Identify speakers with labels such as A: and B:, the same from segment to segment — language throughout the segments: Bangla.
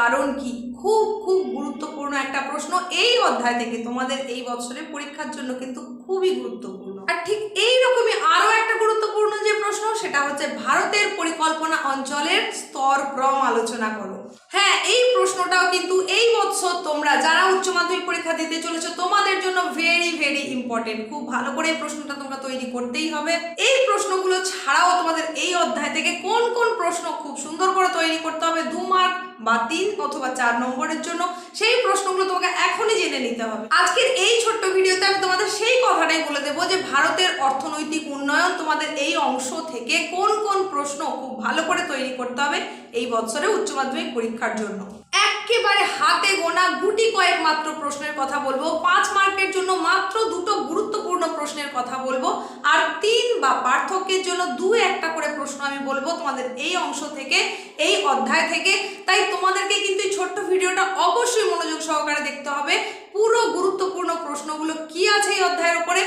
A: কারণ কি? খুব খুব গুরুত্বপূর্ণ একটা প্রশ্ন এই অধ্যায় থেকে। তোমাদের এই বছরের পরীক্ষার জন্য কিন্তু খুবই গুরুত্বপূর্ণ। আর ঠিক এই রকমই আরও একটা গুরুত্বপূর্ণ যে প্রশ্ন, সেটা হচ্ছে ভারতের পরিকল্পনা অঞ্চলের স্তর ক্রম আলোচনা করো। হ্যাঁ এই প্রশ্নটাও কিন্তু এই বছর তোমরা, যারা উচ্চ মাধ্যমিক পরীক্ষা দিতে চলেছো ভেরি ভেরি ইম্পর্টেন্ট খুব ভালো করে প্রশ্নটা তোমরা তৈরি করতেই হবে। এই প্রশ্নগুলো ছাড়াও তোমাদের এই অধ্যায় থেকে কোন কোন প্রশ্ন খুব সুন্দর করে তৈরি করতে হবে দু মার্ক বা তিন অথবা চার নম্বরের জন্য, সেই প্রশ্নগুলো তোমাকে এখনই জেনে নিতে হবে। আজকের এই ছোট্ট ভিডিওতে আমি তোমাদের সেই কথাটাই বলে দেবো যে ভারতের অর্থনৈতিক উন্নয়ন তোমাদের এই অংশ থেকে কোন কোন প্রশ্ন খুব ভালো করে তৈরি করতে হবে এই বছরে উচ্চ মাধ্যমিক পরীক্ষার জন্য। একেবারে হাতে গোনা গুটি কয়েক মাত্র প্রশ্নের কথা বলব। পাঁচ মার্কের জন্য মাত্র দুটো গুরুত্বপূর্ণ প্রশ্নের কথা বলব। আর তিন বা পার্থক্যের জন্য দু একটা করে প্রশ্ন আমি বলব তোমাদের এই অংশ থেকে, এই অধ্যায় থেকে। তাই তোমাদেরকে কিন্তু ছোট্ট ভিডিওটা অবশ্যই মনোযোগ সহকারে দেখতে হবে পুরো গুরুত্বপূর্ণ প্রশ্নগুলো কি আছে এই অধ্যায়ের উপরে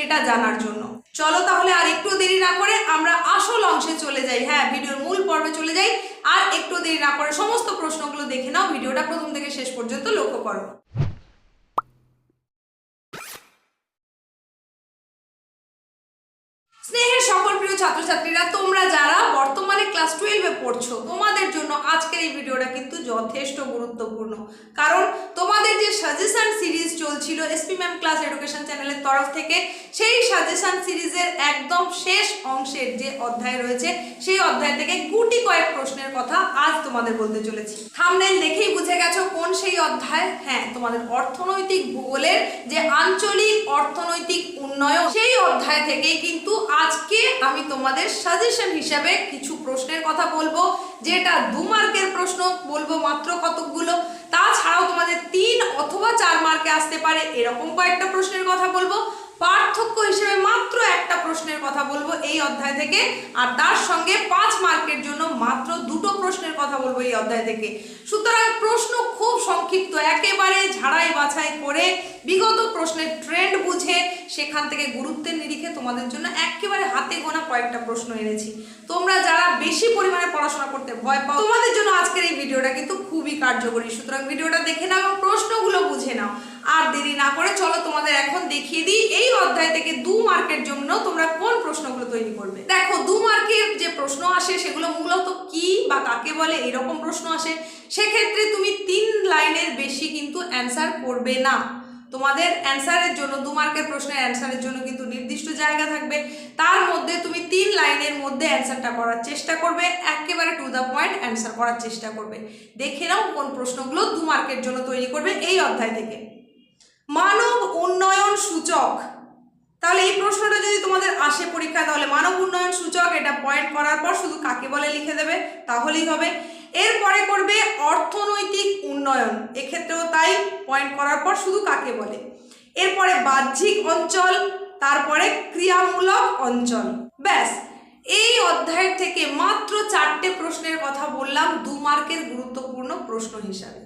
A: সেটা জানার জন্য। চলো তাহলে আর একটু দেরি না করে আমরা আসল অংশে চলে যাই। হ্যাঁ ভিডিওর মূল পর্বে চলে যাই। আর একটু দেরি না করে সমস্ত প্রশ্নগুলো দেখে নাও, ভিডিওটা প্রথম থেকে শেষ পর্যন্ত লক্ষ্য করো। প্রিয় ছাত্রছাত্রীরা, তোমরা যারা বর্তমানে ক্লাস টুয়েলভে পড়ছো, তোমাদের জন্য আজকের এই ভিডিওটা কিন্তু যথেষ্ট গুরুত্বপূর্ণ। কারণ তোমাদের যে সাজেশান সিরিজ চলছিল S P ma'am class education চ্যানেলের তরফ থেকে, সেই সাজেশান সিরিজের একদম শেষ অংশের যে অধ্যায় রয়েছে, সেই অধ্যায় থেকে গুটি কয়েক তোমাদের বলতে চলেছি। থামনেল দেখেই বুঝে গেছো কোন সেই অধ্যায়? হ্যাঁ তোমাদের অর্থনৈতিক ভূগোলের যে আঞ্চলিক অর্থনৈতিক উন্নয়ন, সেই অধ্যায় থেকেই কিন্তু আজকে আমি তোমাদের সাজেশন হিসাবে কিছু প্রশ্নের কথা বলব, যেটা দু মার্কের প্রশ্ন, বলব মাত্র কতকগুলো। তাছাড়াও তোমাদের তিন অথবা চার মার্কে আসতে পারে, এরকম কয়েকটা প্রশ্নের কথা বলব। পার্থক্য হিসেবে মাত্র একটা প্রশ্নের কথা বলব এই অধ্যায় থেকে। আর তার সঙ্গে পাঁচ মার্কের জন্য মাত্র দুটো প্রশ্নের কথা বলব এই অধ্যায় থেকে। সুতরাং প্রশ্ন খুব সংক্ষিপ্ত, একেবারে ঝাড়াই বাছাই করে বিগত প্রশ্নের ট্রেন্ড বুঝে সেখান থেকে গুরুত্বের নিরিখে তোমাদের জন্য একেবারে হাতে গোনা কয়েকটা প্রশ্ন এনেছি। তোমরা যারা বেশি পরিমাণে পড়াশোনা করতে ভয় পাও, তোমাদের জন্য আজকের এই ভিডিওটা কিন্তু খুবই কার্যকরী। সুতরাং ভিডিওটা দেখে নাও এবং প্রশ্নগুলো বুঝে নাও। আর দেরি না করে চলো তোমাদের এখন দেখিয়ে দিই এই অধ্যায় থেকে দু মার্কের জন্য তোমরা কোন প্রশ্নগুলো তৈরি করবে। দেখো, দু মার্কের যে প্রশ্ন আসে সেগুলো মূলত কি বা কাকে বলে এরকম প্রশ্ন আসে। সেক্ষেত্রে তুমি তিন লাইনের বেশি কিন্তু অ্যান্সার করবে না। তোমাদের অ্যান্সারের জন্য, দু মার্কের প্রশ্নের অ্যান্সারের জন্য কিন্তু নির্দিষ্ট জায়গা থাকবে। তার মধ্যে তুমি তিন লাইনের মধ্যে অ্যান্সারটা করার চেষ্টা করবে, একেবারে টু দ্য পয়েন্ট অ্যান্সার করার চেষ্টা করবে। দেখে নাও কোন প্রশ্নগুলো দু মার্কের জন্য তৈরি করবে এই অধ্যায় থেকে। মানব উন্নয়ন সূচক। তাহলে এই প্রশ্নটা যদি তোমাদের আসে পরীক্ষা তাহলে মানব উন্নয়ন সূচক, এটা পয়েন্ট করার পর শুধু কাকে বলে লিখে দেবে? তাহলেই হবে। এরপরে করবে অর্থনৈতিক উন্নয়ন। এক্ষেত্রেও তাই পয়েন্ট করার পর শুধু কাকে বলে? এরপরে বাহ্যিক অঞ্চল, তারপরে ক্রিয়ামূলক অঞ্চল। ব্যাস, এই অধ্যায়ের থেকে মাত্র চারটে প্রশ্নের কথা বললাম, দু মার্কের গুরুত্বপূর্ণ প্রশ্ন হিসাবে।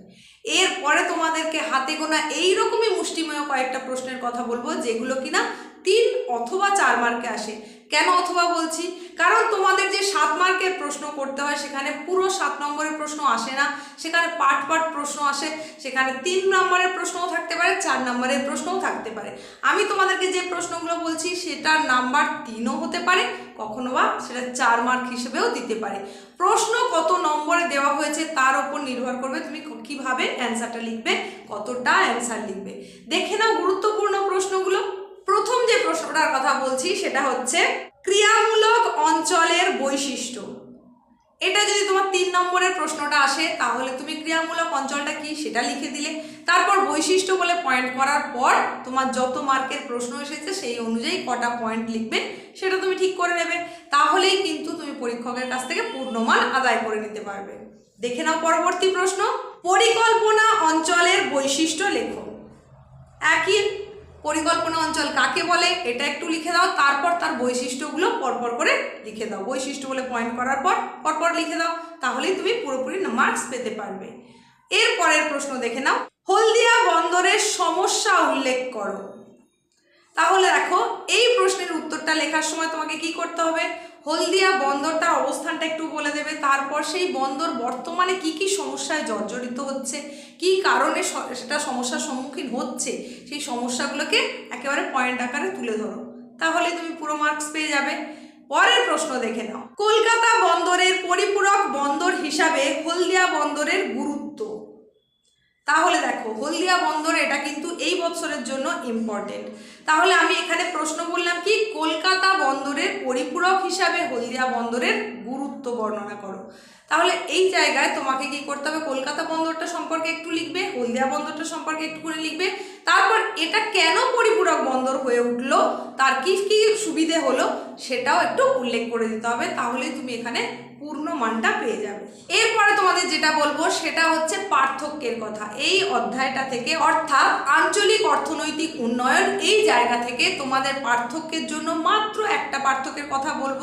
A: এরপরে তোমাদেরকে হাতে গোনা এইরকমই মুষ্টিময় কয়েকটা প্রশ্নের কথা বলব, যেগুলো কিনা তিন অথবা চার মার্কে আসে। কেন অথবা বলছি? কারণ তোমাদের যে সাত মার্কের প্রশ্ন করতে হয়, সেখানে পুরো সাত নম্বরের প্রশ্ন আসে না, সেখানে পার্ট পার্ট প্রশ্ন আসে, সেখানে তিন নম্বরের প্রশ্নও থাকতে পারে, চার নম্বরের প্রশ্নও থাকতে পারে। আমি তোমাদেরকে যে প্রশ্নগুলো বলছি, সেটার নাম্বার তিনও হতে পারে, কখনো বা সেটা চার মার্ক হিসেবেও দিতে পারে। প্রশ্ন কত নম্বরে দেওয়া হয়েছে, তার উপর নির্ভর করবে তুমি কীভাবে অ্যান্সারটা লিখবে, কতটা অ্যান্সার লিখবে। দেখে নাও গুরুত্বপূর্ণ প্রশ্নগুলো। প্রথম যে প্রশ্নটার কথা বলছি সেটা হচ্ছে ক্রিয়ামূলক অঞ্চলের বৈশিষ্ট্য। এটা যদি তোমার তিন নম্বরের প্রশ্নটা আসে, তাহলে তুমি ক্রিয়ামূলক অঞ্চলটা কি সেটা লিখে দিলে। তারপর বৈশিষ্ট্য বলে পয়েন্ট করার পর তোমার যত মার্কের প্রশ্ন এসেছে, সেই অনুযায়ী কটা পয়েন্ট লিখবে, সেটা তুমি ঠিক করে নেবে। তাহলেই কিন্তু তুমি পরীক্ষকের কাছ থেকে পূর্ণমান আদায় করে নিতে পারবে। দেখে নাও পরবর্তী প্রশ্ন। পরিকল্পনা অঞ্চলের বৈশিষ্ট্য লেখো। একই পরিকল্পনা অঞ্চল কাকে বলে, এটা একটু লিখে দাও, তারপর তার বৈশিষ্ট্যগুলো পরপর করে লিখে দাও। বৈশিষ্ট্য বলে পয়েন্ট করার পর পরপর লিখে দাও, তাহলেই তুমি পুরোপুরি মার্কস পেতে পারবে। এরপরের প্রশ্ন দেখে নাও। হলদিয়া বন্দরের সমস্যা উল্লেখ করো। তাহলে দেখো, এই প্রশ্নের উত্তরটা লেখার সময় তোমাকে কি করতে হবে? হলদিয়া বন্দরটার অবস্থানটা একটু বলে দেবে। তারপর সেই বন্দর বর্তমানে কি কি সমস্যায় জর্জরিত হচ্ছে? কি কারণে সেটা সমস্যার সম্মুখীন হচ্ছে? সেই সমস্যাগুলোকে একেবারে পয়েন্ট আকারে তুলে ধরো। তাহলে তুমি পুরো মার্কস পেয়ে যাবে। পরের প্রশ্ন দেখে নাও। কলকাতা বন্দরের পরিপূরক বন্দর হিসাবে হলদিয়া বন্দরের গুরুত্ব। তাহলে দেখো, হলদিয়া বন্দর এটা কিন্তু এই বছরের জন্য ইম্পর্টেন্ট তাহলে আমি এখানে প্রশ্ন বললাম কি, কলকাতা বন্দরের পরিপূরক হিসাবে হলদিয়া বন্দরের গুরুত্ব বর্ণনা করো। তাহলে এই জায়গায় তোমাকে কি করতে হবে, কলকাতা বন্দরটা সম্পর্কে একটু লিখবে, হলদিয়া বন্দরটা সম্পর্কে একটু করে লিখবে, তারপর এটা কেন পরিপূরক বন্দর হয়ে উঠল, তার কি কি সুবিধে হলো, সেটাও একটু উল্লেখ করে দিতে হবে। তাহলেই তুমি এখানে পূর্ণ মানটা পেয়ে যাবে। এরপরে তোমাদের যেটা বলব, সেটা হচ্ছে পার্থক্যের কথা। এই অধ্যায়টা থেকে অর্থাৎ আঞ্চলিক অর্থনৈতিক উন্নয়ন এই জায়গা থেকে তোমাদের পার্থক্যের জন্য মাত্র একটা পার্থক্যের কথা বলব।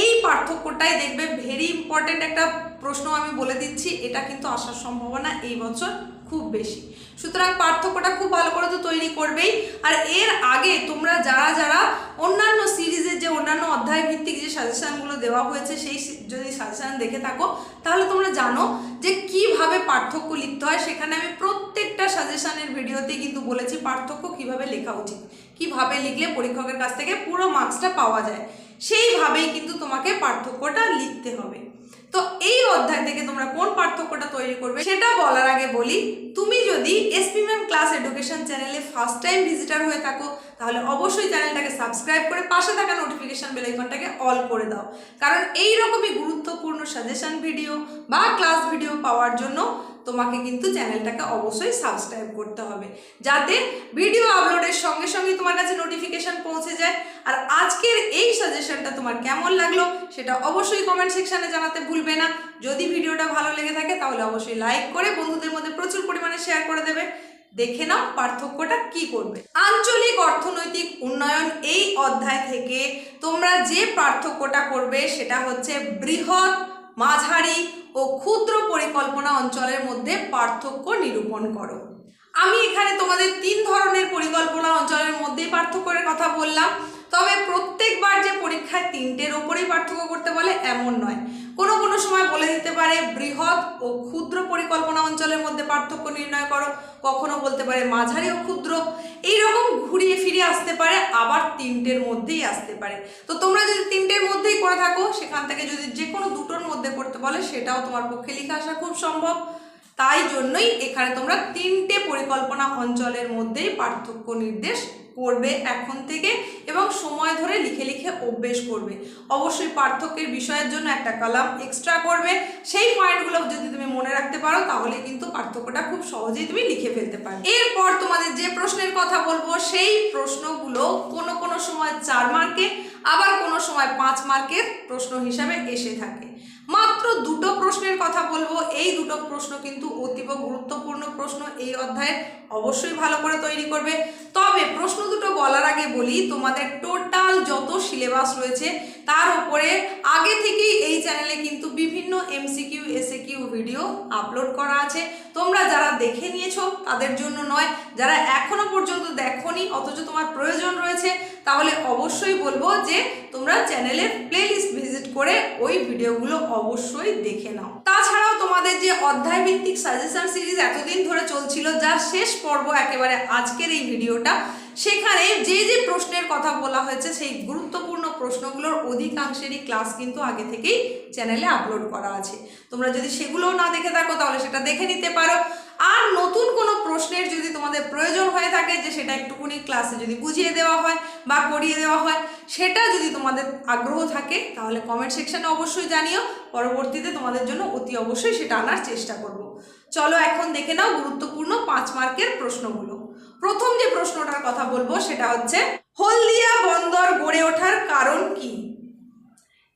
A: এই পার্থক্যটাই দেখবে ভেরি ইম্পর্টেন্ট একটা প্রশ্ন আমি বলে দিচ্ছি, এটা কিন্তু আসার সম্ভাবনা এই বছর খুব বেশি। সুতরাং পার্থক্যটা খুব ভালো করে তো তৈরি করবেই। আর এর আগে তোমরা যারা যারা অন্যান্য সিরিজের যে অন্যান্য অধ্যায় ভিত্তিক যে সাজেশনগুলো দেওয়া হয়েছে, সেই যদি সাজেশান দেখে থাকো, তাহলে তোমরা জানো যে কীভাবে পার্থক্য লিখতে হয়। সেখানে আমি প্রত্যেকটা সাজেশানের ভিডিওতেই কিন্তু বলেছি পার্থক্য কীভাবে লেখা উচিত। কীভাবে লিখলে পরীক্ষকের কাছ থেকে পুরো মার্কসটা পাওয়া যায়। সেইভাবেই কিন্তু তোমাকে পার্থক্যটা লিখতে হবে। তো এই অধ্যায় থেকে তোমরা কোন পার্থক্যটা তৈরি করবে সেটা বলার আগে বলি, তুমি যদি S P ma'am class education চ্যানেলে ফার্স্ট টাইম ভিজিটার হয়ে থাকো, তাহলে অবশ্যই চ্যানেলটাকে সাবস্ক্রাইব করে পাশে থাকা নোটিফিকেশন বেল আইকনটাকে অল করে দাও। কারণ এই রকমই গুরুত্বপূর্ণ সাজেশন ভিডিও বা ক্লাস ভিডিও পাওয়ার জন্য তোমাকে কিন্তু চ্যানেলটাকে অবশ্যই সাবস্ক্রাইব করতে হবে। যাতে ভিডিও আপলোডের সঙ্গে সঙ্গে তোমার কাছে নোটিফিকেশন পৌঁছে যায়। আর আজকের এই সাজেশনটা তোমার কেমন লাগল, সেটা অবশ্যই কমেন্ট সেকশানে জানাতে ভুলবে না। যদি ভিডিওটা ভালো লেগে থাকে, তাহলে অবশ্যই লাইক করে বন্ধুদের মধ্যে প্রচুর পরিমাণে শেয়ার করে দেবে। দেখে নাও পার্থক্যটা কি করবে। আঞ্চলিক অর্থনৈতিক উন্নয়ন এই অধ্যায় থেকে তোমরা যে পার্থক্যটা করবে, সেটা হচ্ছে বৃহৎ মাঝারি ও ক্ষুদ্র পরিকল্পনা অঞ্চলের মধ্যে পার্থক্য নিরূপণ করো। আমি এখানে তোমাদের তিন ধরনের পরিকল্পনা অঞ্চলের মধ্যেই পার্থক্যের কথা বললাম, তবে প্রত্যেকবার যে পরীক্ষায় তিনটের ওপরেই পার্থক্য করতে বলে এমন নয়। কোনো কোনো সময় বলে দিতে পারে, বৃহৎ ও ক্ষুদ্র পরিকল্পনা অঞ্চলের মধ্যে পার্থক্য নির্ণয় করো, কখনো বলতে পারে মাঝারি ও ক্ষুদ্র। এইরকম ঘুরিয়ে ফিরে আসতে পারে, আবার তিনটের মধ্যেই আসতে পারে। তো তোমরা যদি তিনটের মধ্যেই করে থাকো, সেখান থেকে যদি যে কোনো দুটোর মধ্যে করতে বলে, সেটাও তোমার পক্ষে লিখে আসা খুব সম্ভব। তাই জন্যই এখানে তোমরা তিনটে পরিকল্পনা অঞ্চলের মধ্যেই পার্থক্য নির্দেশ করবে এখন থেকে এবং সময় ধরে লিখে লিখে অভ্যেস করবে। অবশ্যই পার্থক্যের বিষয়ের জন্য একটা কলাম এক্সট্রা করবে। সেই পয়েন্টগুলো যদি তুমি মনে রাখতে পারো, তাহলে কিন্তু পার্থক্যটা খুব সহজেই তুমি লিখে ফেলতে পারো এরপর তোমাদের যে প্রশ্নের কথা বলব, সেই প্রশ্নগুলো কোনো কোনো সময় চার মার্কে আবার কোনো সময় পাঁচ মার্কের প্রশ্ন হিসাবে এসে থাকে। মাত্র দুটো প্রশ্নের কথা বলব। এই দুটো প্রশ্ন কিন্তু অতীব গুরুত্বপূর্ণ প্রশ্ন। এই অধ্যায়ে অবশ্যই ভালো করে তৈরি করবে। তবে প্রশ্ন দুটো বলার আগে বলি, তোমাদের টোটাল যত সিলেবাস রয়েছে, তার উপরে আগে থেকেই এই চ্যানেলে কিন্তু বিভিন্ন এমসিকিউ এসএকিউ ভিডিও আপলোড করা আছে। তোমরা যারা দেখে নিয়েছো, তাদের জন্য নয়। যারা এখনও পর্যন্ত দেখোনি, অথচ তোমার প্রয়োজন রয়েছে, তাহলে অবশ্যই বলব যে তোমরা চ্যানেলের প্লেলিস্ট ওই ভিডিওগুলো অবশ্যই দেখে নাও। তাছাড়াও তোমাদের যে অধ্যায় ভিত্তিক সাজেশন সিরিজ এতদিন ধরে চলছিল, যার শেষ পর্ব একেবারে আজকের এই ভিডিওটা, সেখানে যে যে প্রশ্নের কথা বলা হয়েছে, সেই গুরুত্বপূর্ণ প্রশ্নগুলোর অধিকাংশেরই ক্লাস কিন্তু আগে থেকেই চ্যানেলে আপলোড করা আছে। তোমরা যদি সেগুলোও না দেখে থাকো, তাহলে সেটা দেখে নিতে পারো আর নতুন কোনো প্রশ্নের যদি তোমাদের প্রয়োজন হয়ে থাকে যে সেটা একটুকুনি ক্লাসে যদি বুঝিয়ে দেওয়া হয় বা করিয়ে দেওয়া হয়, সেটা যদি তোমাদের আগ্রহ থাকে, তাহলে কমেন্ট সেকশনে অবশ্যই জানিও। পরবর্তীতে তোমাদের জন্য অতি অবশ্যই সেটা আনার চেষ্টা করব। চলো এখন দেখে নাও গুরুত্বপূর্ণ পাঁচ মার্কের প্রশ্নগুলো। প্রথম যে প্রশ্নটার কথা বলব, সেটা হচ্ছে, হলদিয়া বন্দর গড়ে ওঠার কারণ কি?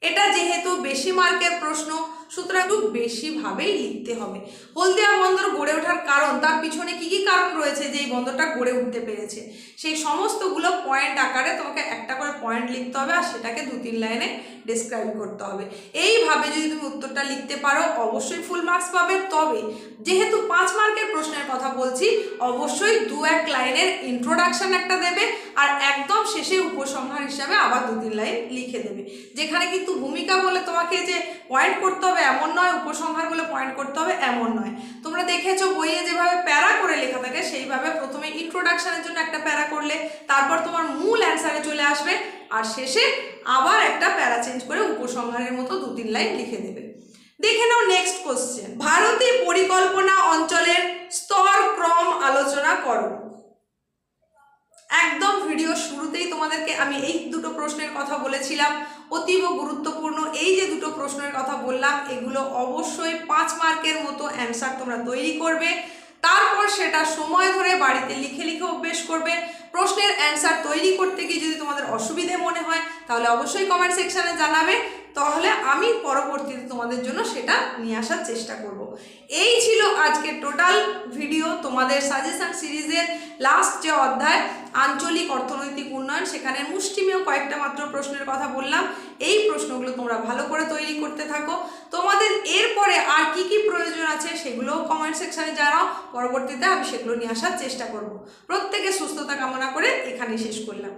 A: এটা যেহেতু বেশি মার্কের প্রশ্ন সুতরাং একটু বেশিভাবেই লিখতে হবে। হলদিয়া বন্দর গড়ে ওঠার কারণ, তার পিছনে কি কি কারণ রয়েছে যে এই বন্দরটা গড়ে উঠতে পেরেছে? সেই সমস্তগুলো পয়েন্ট আকারে তোমাকে একটা করে পয়েন্ট লিখতে হবে আর সেটাকে দু তিন লাইনে ডিসক্রাইব করতে হবে। এইভাবে যদি তুমি উত্তরটা লিখতে পারো, অবশ্যই ফুল মার্কস পাবে। তবে যেহেতু পাঁচ মার্কের প্রশ্নের কথা বলছি, অবশ্যই দু এক লাইনের ইন্ট্রোডাকশান একটা দেবে আর একদম শেষে উপসংহার হিসাবে আবার দু তিন লাইন লিখে দেবে। যেখানে কিন্তু ভূমিকা বলে তোমাকে যে পয়েন্ট করতে হবে এমন নয়, উপসংহার বলে পয়েন্ট করতে হবে এমন নয়। তোমরা দেখেছ বইয়ে যেভাবে প্যারা করে লেখা থাকে, সেইভাবে প্রথমে ইন্ট্রোডাকশানের জন্য একটা প্যারা করলে, তারপর তোমার মূল অ্যান্সারে চলে আসবে। আর শেষে আবার একটা প্যারা চেঞ্জ করে উপসংহারের মতো দু তিন লাইন লিখে দেবে। দেখে নাও নেক্সট কোশ্চেন ভারতে পরিকল্পনা অঞ্চলের স্তর ক্রম আলোচনা করো। একদম ভিডিও শুরুতেই তোমাদেরকে আমি এই দুটো প্রশ্নের কথা বলেছিলাম, অতীব গুরুত্বপূর্ণ। এই যে দুটো প্রশ্নের কথা বললাম, এগুলো অবশ্যই পাঁচ মার্কের মতো অ্যান্সার তোমরা তৈরি করবে। তারপর সেটা সময় ধরে বাড়িতে লিখে লিখে অভ্যেস করবে। প্রশ্নের অ্যান্সার তৈরি করতে গিয়ে যদি তোমাদের অসুবিধে মনে হয়, তাহলে অবশ্যই কমেন্ট সেকশানে জানাবে। তাহলে আমি পরবর্তীতে তোমাদের জন্য সেটা নিয়ে আসার চেষ্টা করব। এই ছিল আজকে টোটাল ভিডিও তোমাদের সাজেশন সিরিজের লাস্ট যে অধ্যায়, আঞ্চলিক অর্থনৈতিক উন্নয়ন, সেখানে মুষ্টিমেয় কয়েকটা মাত্র প্রশ্নের কথা বললাম। এই প্রশ্নগুলো তোমরা ভালো করে তৈরি করতে থাকো। তোমাদের এরপরে আর কি কি প্রয়োজন আছে সেগুলোও কমেন্ট সেকশনে জানাও। পরবর্তীতে আমি সেগুলো নিয়ে আসার চেষ্টা করব। প্রত্যেকে সুস্থতা কামনা করে এখানেই শেষ করলাম।